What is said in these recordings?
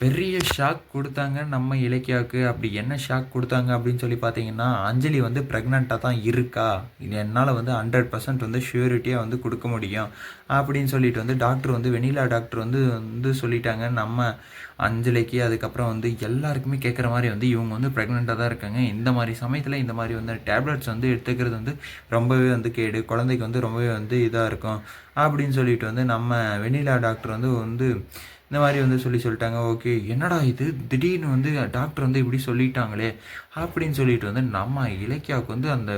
பெரிய ஷாக் கொடுத்தாங்க நம்ம இலக்கியாவுக்கு. அப்படி என்ன ஷாக் கொடுத்தாங்க அப்படின்னு சொல்லி பார்த்தீங்கன்னா அஞ்சலி வந்து ப்ரெக்னெண்ட்டாக தான் இருக்கா? இது என்னால் வந்து ஹண்ட்ரட் பர்சன்ட் வந்து ஷூரிட்டியாக வந்து கொடுக்க முடியும். அப்படின்னு சொல்லிட்டு வந்து டாக்டர் வந்து வெனிலா டாக்டர் வந்து வந்து சொல்லிட்டாங்க. நம்ம அஞ்சலிக்கு அதுக்கப்புறம் வந்து எல்லாருக்குமே கேட்குற மாதிரி வந்து இவங்க வந்து ப்ரெக்னெண்ட்டாக தான் இருக்காங்க. இந்த மாதிரி சமயத்தில் இந்த மாதிரி வந்து டேப்லெட்ஸ் வந்து எடுத்துக்கிறது வந்து ரொம்பவே வந்து கேடு. குழந்தைக்கு வந்து ரொம்பவே வந்து இதாக இருக்கும். அப்படின்னு சொல்லிட்டு வந்து நம்ம வெனிலா டாக்டர் வந்து வந்து இந்த மாதிரி வந்து சொல்லி சொல்லிட்டாங்க. ஓகே என்னடா இது? திடீர்னு வந்து டாக்டர் வந்து இப்படி சொல்லிட்டாங்களே அப்படின்னு சொல்லிட்டு வந்து நம்ம இலக்கியாவுக்கு வந்து அந்த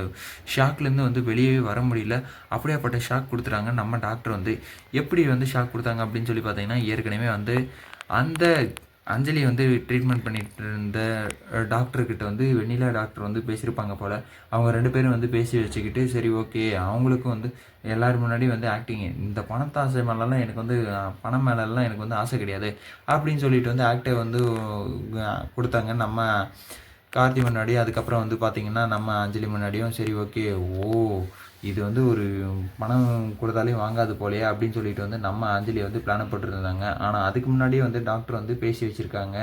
ஷாக்லேருந்து வந்து வெளியவே வர முடியல. அப்படியாப்பட்ட ஷாக் கொடுத்துட்டாங்க. நம்ம டாக்டர் வந்து எப்படி வந்து ஷாக் கொடுத்தாங்க அப்படின்னு சொல்லி பார்த்தீங்கன்னா ஏற்கனவே வந்து அந்த அஞ்சலி வந்து ட்ரீட்மெண்ட் பண்ணிட்டு இருந்த டாக்டர்கிட்ட வந்து வெண்ணிலா டாக்டர் வந்து பேசியிருப்பாங்க போல். அவங்க ரெண்டு பேரும் வந்து பேசி வச்சுக்கிட்டு சரி ஓகே அவங்களுக்கும் வந்து எல்லோரும் முன்னாடி வந்து ஆக்டிங் இந்த பணத்தாசை மேலெலாம் எனக்கு வந்து பணம் மேலெல்லாம் எனக்கு வந்து ஆசை கிடையாது. அப்படின்னு சொல்லிட்டு வந்து ஆக்டை வந்து கொடுத்தாங்க. நம்ம கார்த்தி முன்னாடி அதுக்கப்புறம் வந்து பார்த்திங்கன்னா நம்ம அஞ்சலி முன்னாடியும் சரி ஓகே ஓ இது வந்து ஒரு பணம் கொடுத்தாலே வாங்காது போலையே அப்படின்னு சொல்லிட்டு வந்து நம்ம அஞ்சலி வந்து பிளான் போட்டிருந்தாங்க. ஆனால் அதுக்கு முன்னாடியே வந்து டாக்டர் வந்து பேசி வச்சுருக்காங்க.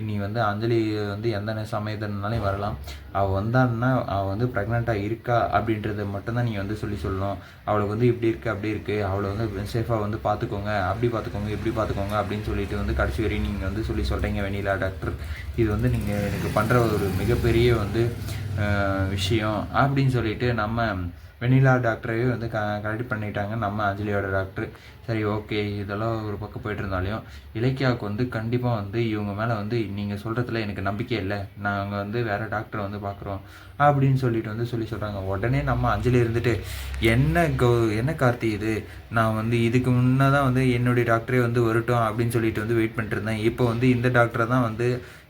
இனி வந்து அஞ்சலி வந்து எந்த சமயத்தினாலையும் வரலாம். அவள் வந்தான்னா அவள் வந்து ப்ரெக்னெண்ட்டாக இருக்கா அப்படின்றத மட்டும்தான் நீங்கள் வந்து சொல்லி சொல்லணும். அவளுக்கு வந்து இப்படி இருக்குது அப்படி இருக்குது அவளை வந்து சேஃபாக வந்து பார்த்துக்கோங்க அப்படி பார்த்துக்கோங்க இப்படி பார்த்துக்கோங்க அப்படின்னு சொல்லிட்டு வந்து கடைசி வரையும் நீங்கள் வந்து சொல்லி சொல்கிறீங்க வெண்ணிலா டாக்டர் இது வந்து நீங்கள் எனக்கு பண்ணுற ஒரு மிகப்பெரிய வந்து விஷயம் அப்படின்னு சொல்லிட்டு நம்ம வெண்ணிலா டாக்டரையும் வந்து க கரெக்ட் பண்ணிட்டாங்க. நம்ம அஞ்சலியோட டாக்டர். சரி ஓகே. இதெல்லாம் ஒரு பக்கம் போயிட்டு இருந்தாலையும் இலக்கியாவுக்கு வந்து கண்டிப்பாக வந்து இவங்க மேலே வந்து நீங்கள் சொல்கிறதுல எனக்கு நம்பிக்கை இல்லை. நாங்கள் வந்து வேறு டாக்டரை வந்து பார்க்குறோம் அப்படின்னு சொல்லிட்டு வந்து சொல்லி சொல்கிறாங்க உடனே நம்ம அஞ்சலி இருந்துட்டு என்ன கௌ என்ன கார்த்தி இது? நான் வந்து இதுக்கு முன்னே தான் வந்து என்னுடைய டாக்டரே வந்து வரட்டும் அப்படின்னு சொல்லிட்டு வந்து வெயிட் பண்ணிட்டு இருந்தேன். இப்போ வந்து இந்த டாக்டரை தான் வந்து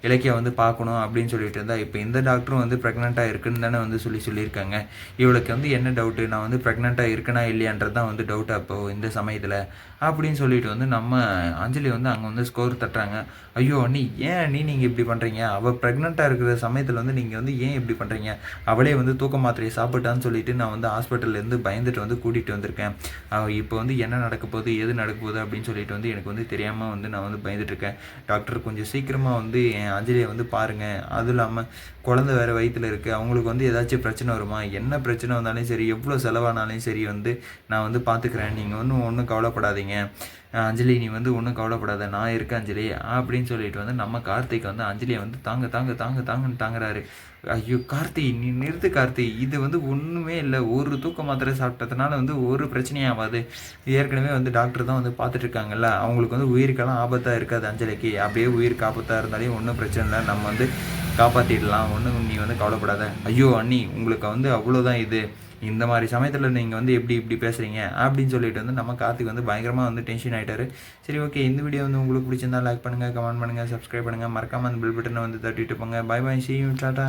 இலக்கியா வந்து பார்க்கணும் அப்படின்னு சொல்லிட்டு இருந்தா இப்போ இந்த டாக்டரும் வந்து ப்ரெக்னெண்ட்டாக இருக்குன்னு தானே வந்து சொல்லி சொல்லியிருக்காங்க. இவளுக்கு வந்து என்ன டவுட்டு நான் வந்து ப்ரெக்னெண்ட்டாக இருக்கனா இல்லையான்றது தான் வந்து டவுட் அப்போ இந்த சமயத்தில். அப்படின்னு சொல்லிட்டு வந்து நம்ம அஞ்சலி வந்து அங்கே வந்து ஸ்கோர் தட்டுறாங்க. ஐயோ அண்ணி ஏன் அண்ணி நீங்கள் இப்படி பண்ணுறீங்க அவள் ப்ரெக்னெண்ட்டாக இருக்கிற சமயத்தில் வந்து நீங்கள் வந்து ஏன் இப்படி பண்ணுறீங்க அவளே வந்து தூக்க மாத்திரையை சாப்பிட்டான்னு சொல்லிட்டு நான் வந்து ஹாஸ்பிட்டல்லேருந்து பயந்துட்டு வந்து கூட்டிகிட்டு வந்திருக்கேன். அவள் இப்போ வந்து என்ன நடக்க போகுது எது நடக்க போகுது அப்படின்னு சொல்லிட்டு வந்து எனக்கு வந்து தெரியாமல் வந்து நான் வந்து பயந்துட்டுருக்கேன் டாக்டர் கொஞ்சம் சீக்கிரமாக வந்து என் அஞ்சலியை வந்து பாருங்கள் அதுவும் இல்லாமல் குழந்த வேறு வயிற்றில் இருக்குது அவங்களுக்கு வந்து ஏதாச்சும் பிரச்சனை வருமா? என்ன பிரச்சனை வந்தாலும் சரி எவ்வளோ செலவானாலும் சரி வந்து நான் வந்து பார்த்துக்குறேன் நீங்கள் ஒன்றும் ஒன்றும் கவலைப்படாதீங்க. அஞ்சலி நீ வந்து ஒன்றும் கவலைப்படாத. நான் இருக்கேன் அஞ்சலி அப்படின்னு சொல்லிட்டு வந்து நம்ம கார்த்திக் வந்து அஞ்சலியை வந்து தாங்க தாங்க தாங்க தாங்கன்னு தாங்குறாரு. ஐயோ கார்த்தி நீ நிறுத்து கார்த்தி. இது வந்து ஒன்றுமே இல்லை. ஒரு தூக்க மாத்திரை சாப்பிட்டதுனால வந்து ஒரு பிரச்சனையும் ஆகாது. ஏற்கனவே வந்து டாக்டர் தான் வந்து பார்த்துட்டு இருக்காங்கல்ல. அவங்களுக்கு வந்து உயிருக்கெல்லாம் ஆபத்தாக இருக்காது அஞ்சலிக்கு. அப்படியே உயிருக்கு ஆபத்தாக இருந்தாலே ஒன்றும் பிரச்சனை இல்லை நம்ம வந்து காப்பாற்றிடலாம் ஒன்றும் நீ வந்து கவலைப்படாத. ஐயோ அண்ணி உங்களுக்கு வந்து அவ்வளோதான் இது. இந்த மாதிரி சமயத்தில் நீங்கள் வந்து எப்படி இப்படி பேசுகிறீங்க அப்படின்னு சொல்லிட்டு வந்து நம்ம கார்த்திக் வந்து பயங்கரமாக வந்து டென்ஷன் ஆகிட்டாரு சரி ஓகே இந்த வீடியோ வந்து உங்களுக்கு பிடிச்சிருந்தா லைக் பண்ணுங்கள் கமெண்ட் பண்ணுங்கள் சப்ஸ்கிரைப் பண்ணுங்கள் மறக்காமல் அந்த பில் பட்டனை வந்து தட்டிட்டு போங்க. Bye bye see you tata